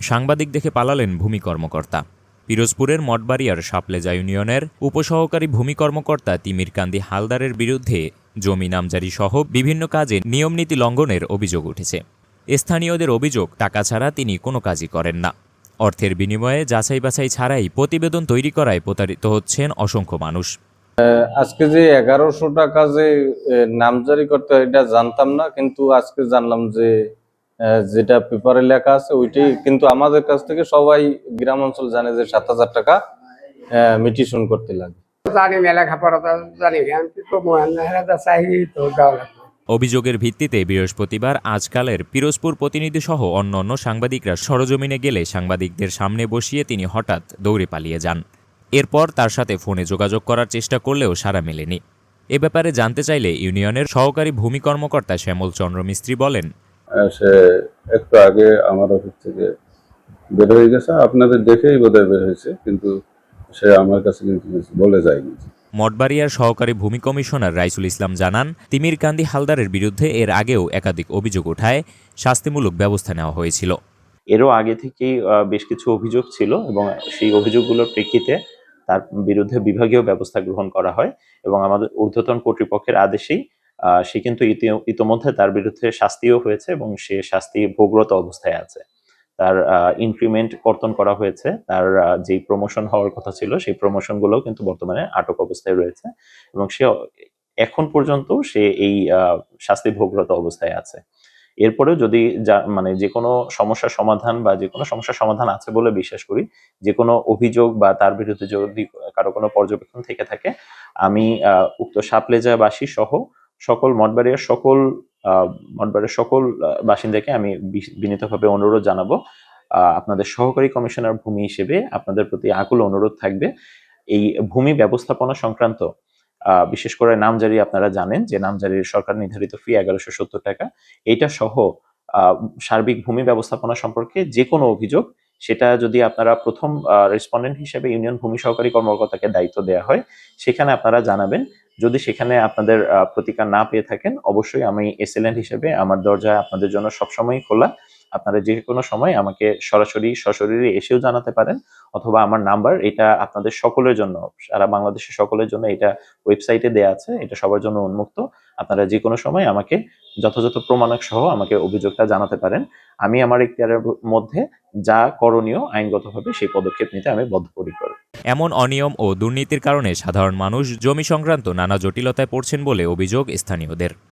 সাংবাদিক দেখে পালালেন ভূমি কর্মকর্তা। পিরোজপুরের মঠবাড়িয়ার সাপলেজা ইউনিয়নের উপসহকারী ভূমি কর্মকর্তা তিমির কান্দি হালদারের বিরুদ্ধে জমি নামজারি সহ বিভিন্ন কাজে নিয়মনীতি লঙ্ঘনের অভিযোগ উঠেছে। স্থানীয়দের অভিযোগ, টাকা ছাড়া তিনি কোনো কাজই করেন না। অর্থের বিনিময়ে যাচাই বাছাই ছাড়াই প্রতিবেদন তৈরি করায় প্রতারিত হচ্ছেন অসংখ্য মানুষ। আজকে যে এগারোশো টাকা যে নামজারি করতে এটা জানতাম না, কিন্তু আজকে জানলাম যে যেটা পেপারে লেখা আছে ওইটাই কিন্তু আমাদের কাছ থেকে সবাই গ্রাম অঞ্চল জানে যে সাত হাজার টাকা মিটিশন করতে লাগে। জানি না লেখাপড়া তো অভিযোগের ভিত্তিতে বৃহস্পতিবার আজকালের পিরোজপুর প্রতিনিধি সহ অন্যান্য সাংবাদিকরা সরজমিনে গেলে সাংবাদিকদের সামনে বসিয়ে তিনি হঠাৎ দৌড়ে পালিয়ে যান। এরপর তার সাথে ফোনে যোগাযোগ করার চেষ্টা করলেও সাড়া মেলেনি। এ ব্যাপারে জানতে চাইলে ইউনিয়নের সহকারী ভূমি কর্মকর্তা শ্যামল চন্দ্র মিস্ত্রি বলেন সে একটু আগে আমার অফিস থেকে বের হয়ে গেছে। আপনাদের দেখেই বোধহয় বের হয়েছে কিন্তু সে আমার কাছে কিন্তু বলে যায়নি। মঠবাড়িয়ার সহকারী ভূমি কমিশনার রাইসুল ইসলাম জানান তিমির কান্দি হালদারের বিরুদ্ধে এর আগেও একাধিক অভিযোগ ওঠায় শাস্তিমূলক ব্যবস্থা নেওয়া হয়েছিল। এরও আগে থেকেই আহ, বেশ কিছু অভিযোগ ছিল এবং সেই অভিযোগগুলোর প্রেক্ষিতে তার বিরুদ্ধে বিভাগীয় ব্যবস্থা গ্রহণ করা হয় এবং আমাদের ঊর্ধ্বতন কর্তৃপক্ষের আদেশেই সে কিন্তু ইতি- ইতোমধ্যে তার বিরুদ্ধে শাস্তিও হয়েছে এবং সে শাস্তি ভোগরত অবস্থায় আছে। তার ইনক্রিমেন্ট কর্তন করা হয়েছে। তার যেই প্রমোশন হওয়ার কথা ছিল, সেই প্রমোশনগুলো কিন্তু বর্তমানে আটক অবস্থায় রয়েছে এবং সে এখন পর্যন্ত সে এই শাস্তি ভোগরত অবস্থায় আছে। এরপরেও যদি যা মানে যে কোনো সমস্যার সমাধান বা যে কোনো সমস্যার সমাধান আছে বলে বিশ্বাস করি, যে কোনো অভিযোগ বা তার বিরুদ্ধে যদি কারও কোনো পর্যবেক্ষণ থেকে থাকে, আমি উক্ত সাপলেজাবাসী সহ সকল মঠবাড়িয়ার সকল আহ, মঠবাড়িয়ার সকল বাসিন্দাকে আমি বিনীতভাবে অনুরোধ জানাব। আপনাদের সহকারী কমিশনার ভূমি হিসেবে আপনাদের প্রতি আকুল অনুরোধ থাকবে। এই ভূমি ব্যবস্থাপনা সংক্রান্ত বিশেষ করে নামজারি আপনারা জানেন যে নামজারির সরকার নির্ধারিত ফি এগারোশো সত্তর টাকা। এইটা সহ সার্বিক ভূমি ব্যবস্থাপনা সম্পর্কে যে কোনো অভিযোগ সেটা যদি আপনারা প্রথম রেসপন্ডেন্ট হিসেবে ইউনিয়ন ভূমি সহকারী কর্মকর্তাকে দায়িত্ব দেওয়া হয় সেখানে আপনারা জানাবেন। যদি সেখানে আপনাদের প্রতিকার না পেয়ে থাকেন, অবশ্যই আমি এসএলএন হিসেবে আমার দরজা আপনাদের জন্য সবসময় খোলা। আপনারা যে কোনো সময় আমাকে সরাসরি, সশরীরে এসেও জানাতে পারেন অথবা আমার নাম্বার, এটা আপনাদের সকলের জন্য, সারা বাংলাদেশের সকলের জন্য এটা ওয়েবসাইটে দেয়া আছে, এটা সবার জন্য উন্মুক্ত। আপনারা যে কোনো সময় আমাকে যথাযথ প্রমাণক সহ আমাকে অভিযোগটা জানাতে পারেন। আমি আমার ইখতিয়ারের মধ্যে যা করণীয়, আইনগতভাবে সেই পদক্ষেপ নিতে আমি বদ্ধপরিকর। এমন অনিয়ম ও দুর্নীতির কারণে সাধারণ মানুষ জমি সংক্রান্ত নানা জটিলতায় পড়ছেন বলে অভিযোগ স্থানীয়দের।